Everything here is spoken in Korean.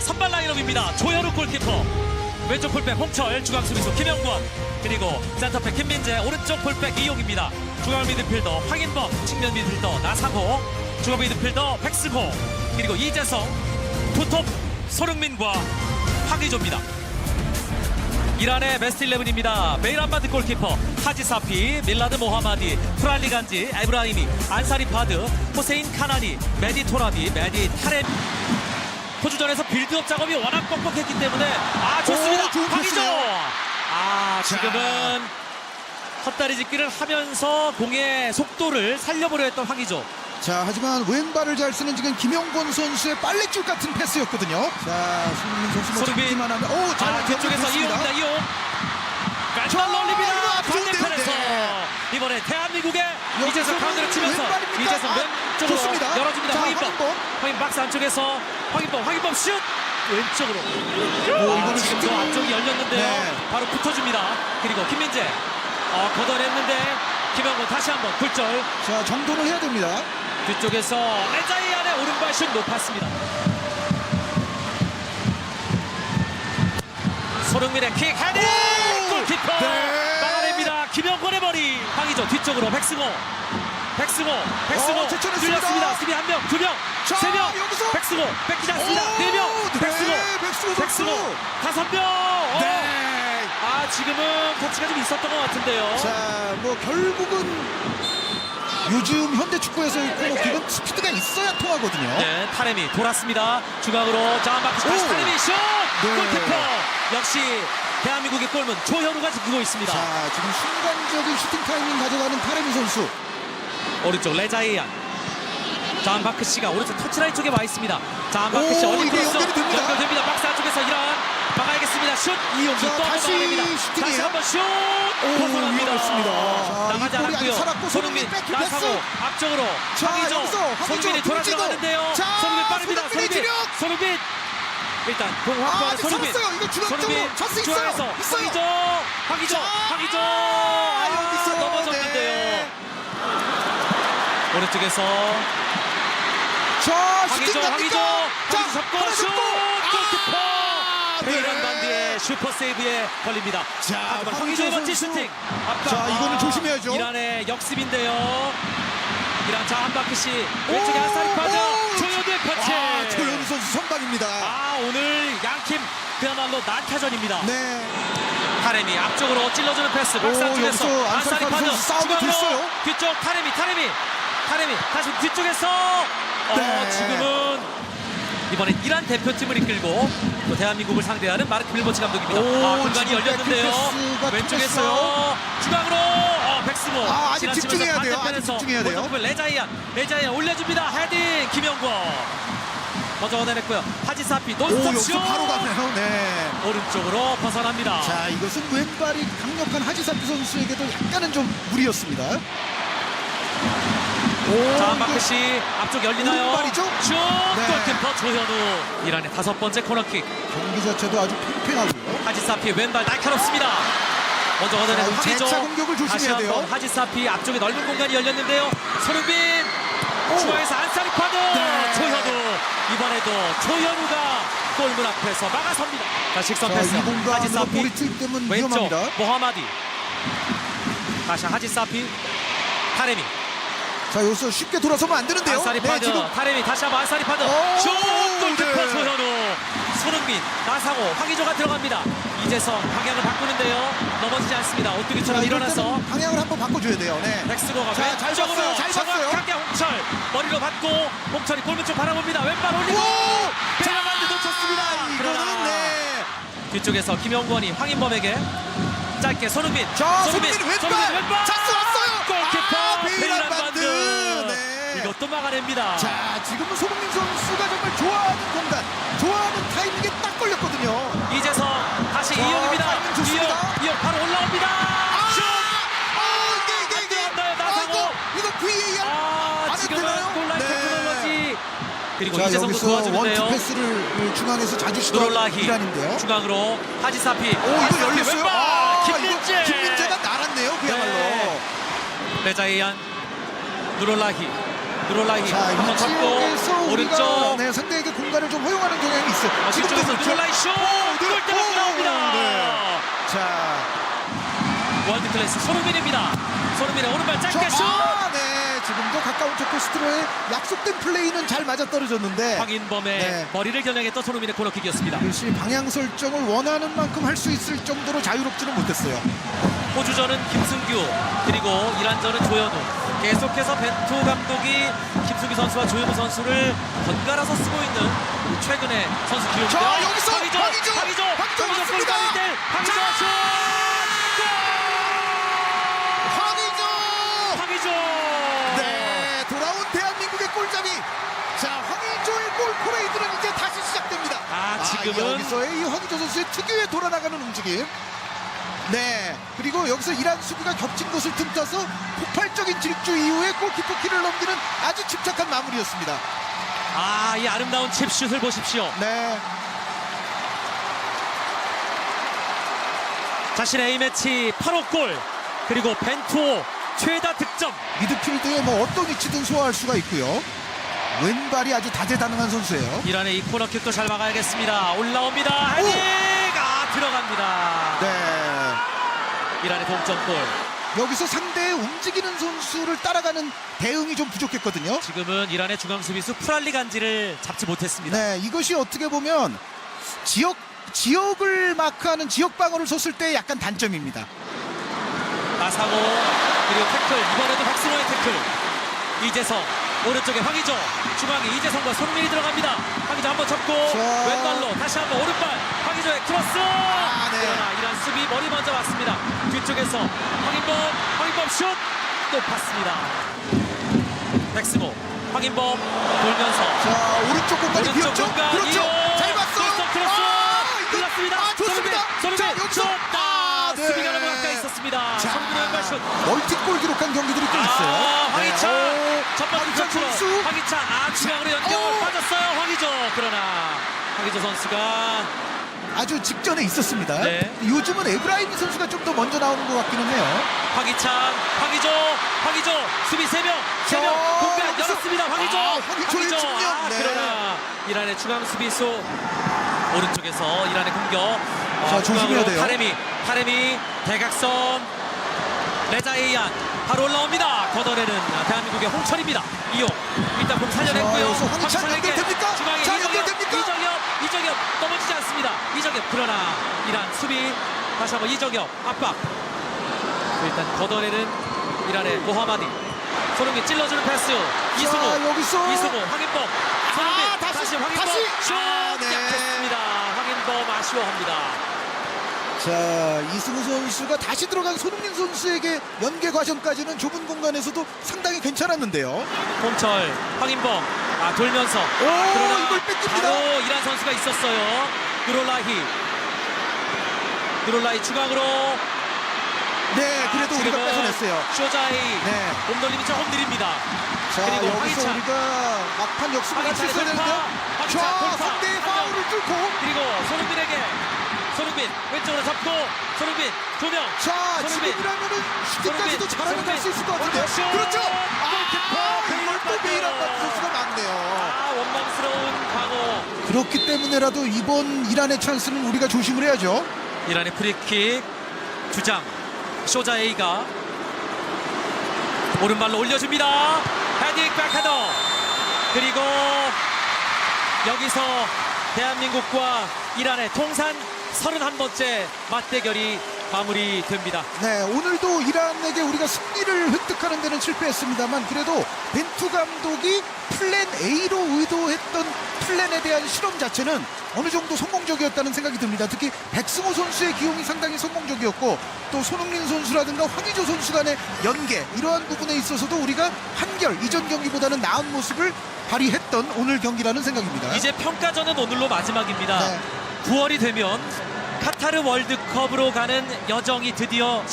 선발 라인업입니다. 조현우 골키퍼, 왼쪽 풀백 홍철, 중앙 수비수 김영권, 그리고 센터백 김민재, 오른쪽 풀백 이용입니다. 중앙 미드필더 황인범, 측면 미드필더 나상호, 중앙 미드필더 백승호, 그리고 이재성, 투톱 손흥민과 황의조입니다. 이란의 베스트 11입니다. 메이란바드 골키퍼, 하지사피, 밀라드 모하마디, 프랄리 간지, 에브라임이, 안사리 파드, 호세인 카나니, 메디 토라비, 메디 타레. 호주전에서 빌드업 작업이 워낙 뻑뻑했기 때문에 아 좋습니다. 오. 패스네요. 아 자. 지금은 헛다리 짚기를 하면서 공의 속도를 살려보려 했던 황의조. 자, 하지만 왼발을 잘 쓰는 지금 김영권 선수의 빨래줄 같은 패스였거든요. 자, 손흥민 선수 뭐 손흥민. 잡기만 하면 오, 잘 아, 뒤쪽에서 연결됐습니다. 이용입니다. 이용. 앞서는데요. 반대편에서 네. 이번에 대한민국의 이재성 가운데로 치면서 왼발입니까? 이재성 아, 왼쪽으로 좋습니다. 열어줍니다. 자, 황인범. 황인범. 황인 박스 안쪽에서 황인범 황인범 슛 왼쪽으로. 오, 아, 이거는 지금도 슈팅. 앞쪽이 열렸는데요. 네. 바로 붙어줍니다. 그리고 김민재 어, 걷어냈는데 김영권 다시 한번 굴절 자, 정돈을 해야 됩니다. 뒤쪽에서 레자이 안의 오른발 슛 높았습니다. 손흥민의 킥 헤딩 오! 골키퍼 네. 막아냅니다. 김영권의 머리 뒤쪽으로 백승호 백승호 백승호 어. 뚫렸습니다. 수비 한 명, 두 명, 자, 세 명. 여기서. 백승호 뺏기지 않습니다. 오, 네 명. 네, 백승호 백승호. 백승호 다섯 명. 어. 네. 아 지금은 터치가 좀 있었던 것 같은데요. 자, 뭐 결국은 요즘 현대 축구에서 이 코너킥은 스피드가 있어야 통하거든요. 네, 타레미 돌았습니다. 중앙으로 자마크 다시 오. 타레미 슛! 네. 골키퍼 역시 대한민국의 골문 조현우가 지키고 있습니다. 자, 지금 순간적인 슈팅 타이밍 가져가는 타레미 선수. 오른쪽 레자이안. 자마크 씨가 오른쪽 터치라인 쪽에 와 있습니다. 자마크 씨 오, 어디 이게 크로스 연결이 됩니다. 연결됩니다. 박스 안쪽에서 이란 막아야겠습니다. 슛 이용기 자, 또 다시 넘어갑니다. 슈팅이에요. 다시 한번 슛 오, 벗어납니다. 위험했습니다. 자, 나가지 이 않았고요. 손흥민 나사고 패스. 앞쪽으로 자, 황희조 여기서 황희조 손흥민이 돌아 등지고. 들어가는데요. 자, 손흥민 빠릅니다. 손흥민의 손흥민 주력. 손흥민 일단 공 아, 손흥민 살았어요. 이거 중앙쪽으로 손흥민 찬스 있어요. 중앙에서 있어요. 황희조 황희조 자, 황희조 아, 아, 여기서 넘어졌는데요. 네. 오른쪽에서 자, 황희조 슈팅 황희조? 자, 황희조 잡고 하나 슛 잡고. 골키퍼 아, 베이런 네. 반디의 슈퍼 세이브에 걸립니다. 자, 하지만 황희조 황희조의 멋진 선수. 슈팅. 앞각. 자, 이거는 조심해야죠. 이란의 역습인데요. 이란 자 한바크 씨 왼쪽에 한사리 파드 오, 조현우의 터치. 아, 조현우 선수 선방입니다. 아 오늘 양팀 그야말로 난타전입니다. 네. 타레미 앞쪽으로 찔러주는 패스 여기서 안사리 안사리 파드 싸움이 됐어요. 뒤쪽 타레미 타레미 타레미 다시 뒤쪽에서 어, 네. 지금은 이번엔 이란 대표팀을 이끌고 또 대한민국을 상대하는 마르크 빌버치 감독입니다. 오, 아, 공간이 열렸는데요. 왼쪽에서. 중앙으로 어, 백승호 아, 아직 집중해야 돼요. 아직 집중해야 돼요. 레자이안 레자이안 올려줍니다. 헤딩 김영권 먼저 얻어냈고요. 하지사피 오, 논스톱 슛 바로 가네요. 네. 오른쪽으로 벗어납니다. 자, 이것은 왼발이 강력한 하지사피 선수에게도 약간은 좀 무리였습니다. 오, 자, 이거- 마크 씨 앞쪽 열리나요? 오른발이죠? 슛! 네. 골키퍼 조현우. 이란의 다섯 번째 코너킥. 경기 자체도 아주 팽팽하고요. 하지사피 왼발 날카롭습니다. 먼저 얻어내는 황희조. 공격을 조심해야 다시 한번 돼요. 하지사피 앞쪽에 넓은 공간이 열렸는데요. 손흥민 오. 중앙에서 안사리 파드 네. 조현우. 이번에도 조현우가 골문 앞에서 막아섭니다. 자, 직선 자, 패스. 이 공간으로 하지사피 볼이 왼쪽 위험합니다. 모하마디. 다시 하지 사피 타레미. 자, 여기서 쉽게 돌아서면 안 되는데요. 안사리 네, 파드 지금 타레미 다시 한번 안사리 파드 오, 슛 골키퍼 네. 조현우 손흥민 나상호 황희조가 들어갑니다 이재성 방향을 바꾸는데요 넘어지지 않습니다 자, 오뚜기처럼 일어나서 방향을 한번 바꿔줘야 돼요. 네. 백스로가 자, 잘 왼쪽으로 봤어요, 잘 봤어요. 정확하게 홍철 머리로 받고 홍철이 골문 쪽 바라봅니다 왼발 올리고 오! 베라만드 놓쳤습니다 그러나 네. 뒤쪽에서 김영권이 황인범에게 짧게 손흥민 자, 손흥민 왼발! 찬스 왔어요! 골키퍼 아! 반드 네. 이것도 막아냅니다 자, 지금은 손흥민 선수가 정말 좋아하는 공간, 자, 이재성도 여기서 도와주는데요. 원투 패스를 중앙에서 자주 시도하는 누롤라히 이란인데요. 중앙으로 하지사피. 오, 이거 열렸어요. 아, 김민재. 이거 김민재가 날았네요, 그야말로. 네. 레자이안 누롤라히 누롤라히 자, 한번 이 잡고 지역에서 우리가 오른쪽 네, 상대에게 공 공간을 좀 허용하는 경향이 있어요. 아, 지금도 뒤쪽에서 그렇죠. 누굴라이 슛! 네. 골대가 오, 나옵니다. 네. 자, 월드 클래스 손흥민입니다. 손흥민의 오른발 저, 짧게 슛! 아, 네, 지금도 가까운 쪽 포스트로의 약속된 플레이는 잘 맞아 떨어졌는데 황인범의 네. 머리를 겨냥했던 손흥민의 코너킥이었습니다. 역시 방향 설정을 원하는 만큼 할 수 있을 정도로 자유롭지는 못했어요. 호주전은 김승규 그리고 이란전은 조현우 계속해서 벤투 감독이 김승규 선수와 조현우 선수를 번갈아서 쓰고 있는 최근의 선수 기록입니다. 자, 여기서 황의조, 황의조 황의조 맞습니다. 골 자! 슛! 황의조! 황의조! 네, 돌아온 대한민국의 골잡이. 자, 황의조의 골 코레이드는 이제 다시 시작됩니다. 아, 지금은- 여기서의 이 황의조 선수의 특유의 돌아나가는 움직임. 네, 그리고 여기서 이란 수비가 겹친 것을 틈타서 폭발적인 질주 이후에 골키퍼 키를 넘기는 아주 침착한 마무리였습니다. 아, 이 아름다운 칩슛을 보십시오. 네, 자신의 A매치 8호 골 그리고 벤투 최다 득점 미드필드에 뭐 어떤 위치든 소화할 수가 있고요. 왼발이 아주 다재다능한 선수예요. 이란의 이 코너킥도 잘 막아야겠습니다. 올라옵니다. 헤딩! 아, 들어갑니다. 네. 이란의 동점골. 여기서 상대의 움직이는 선수를 따라가는 대응이 좀 부족했거든요. 지금은 이란의 중앙 수비수 프랄리 간지를 잡지 못했습니다. 네, 이것이 어떻게 보면 지역 지역을 마크하는 지역 방어를 섰을 때 약간 단점입니다. 나상호 그리고 태클 이번에도 박승호의 태클. 이재성 오른쪽에 황희조 중앙에 이재성과 손민이 들어갑니다. 황희조 한번 자. 왼발로 다시 한번 오른발 황희조의 크로스. 아, 네. 그러나 이란 수비 머리 먼저 왔습니다. 뒤쪽에서 황인범 황인범 슛 또 봤습니다. 백승호 황인범 돌면서 자, 오른쪽 공간이 오른쪽 비었죠? 공간 그렇죠. 이용. 잘 봤어. 크로스, 크로스. 아, 이거- 흘렀습니다. 아, 좋습니다. 손흥민, 자, 손흥민 여기서 슛. 아, 네. 수비가 너무 가까이 있었습니다. 자, 손흥민의 왼발 슛. 멀티골 기록한 경기들이 또 있어요. 아, 황희찬 네. 첫 번째 황희찬 선수. 황희찬 아 중앙으로 연결 오. 빠졌어요 황희조 그러나 황희조 선수가 아주 직전에 있었습니다. 네. 요즘은 에브라임 선수가 좀 더 먼저 나오는 것 같기는 해요. 황희찬 황희조 황희조 수비 세명 자, 세명 공간 여기서- 열었습니다 황희조 아, 황희조의 측면. 아, 네. 그러나 이란의 중앙 수비수 오른쪽에서 이란의 공격 자, 조심해야 돼요. 타레미 타레미 대각선 레자이안 바로 올라옵니다 걷어내는 대한민국의 홍철입니다 이용 일단 공 살려냈고요 황희찬 연결됩니까? 중앙에 자, 연결됩니까? 이정엽 이정엽 넘어지지 않습니다. 이정엽 그러나. 이란 수비. 다시 한번 이정엽 압박. 일단 걷어내는 이란의 모하마디. 손흥민 찔러주는 패스. 이승우. 여기서. 이승우 황인범. 손흥민. 아, 다시, 다시, 황인범. 다시. 슛! 아, 네. 약했습니다. 황인범 아쉬워합니다 자 이승우 선수가 다시 들어간 손흥민 선수에게 연계 과정까지는 좁은 공간에서도 상당히 괜찮았는데요. 홍철 황인범 아 돌면서 아, 오, 이걸 뺏깁니다. 바로 이란 선수가 있었어요 누롤라히 누롤라히 중앙으로 네, 그래도 아, 우리가 뺏어냈어요. 쇼자이 네. 몸돌림이 조금 느립니다 자 그리고 여기서 황희찬. 우리가 막판 역습을 할 수 황희찬의 있어야 돌파. 되는데요. 황희찬 자 돌파. 상대의 한 명. 파울을 뚫고 그리고 손흥민에게 손흥민 왼쪽으로 잡고 손흥민 두명 자 손흥민. 지금이라면은 슈팅까지도 손흥민. 잘하면 갈수 있을 것 같은데요. 오른쪽 슛. 그렇죠. 골키퍼 아또 빠져요. 베일한 선수가 막네요. 아 원망스러운 광호 그렇기 때문에라도 이번 이란의 찬스는 우리가 조심을 해야죠. 이란의 프리킥 주장 쇼자 A가 오른발로 올려줍니다 헤딩 백헤더 그리고 여기서 대한민국과 이란의 통산 31번째 맞대결이 마무리됩니다 네, 오늘도 이란에게 우리가 승리를 획득하는 데는 실패했습니다만 그래도 벤투 감독이 플랜 A로 의도했던 플랜에 대한 실험 자체는 어느 정도 성공적이었다는 생각이 듭니다. 특히 백승호 선수의 기용이 상당히 성공적이었고 또 손흥민 선수라든가 황의조 선수 간의 연계 이러한 부분에 있어서도 우리가 한결 이전 경기보다는 나은 모습을 발휘했던 오늘 경기라는 생각입니다. 이제 평가전은 오늘로 마지막입니다 네. 9월이 되면 카타르 월드컵으로 가는 여정이 드디어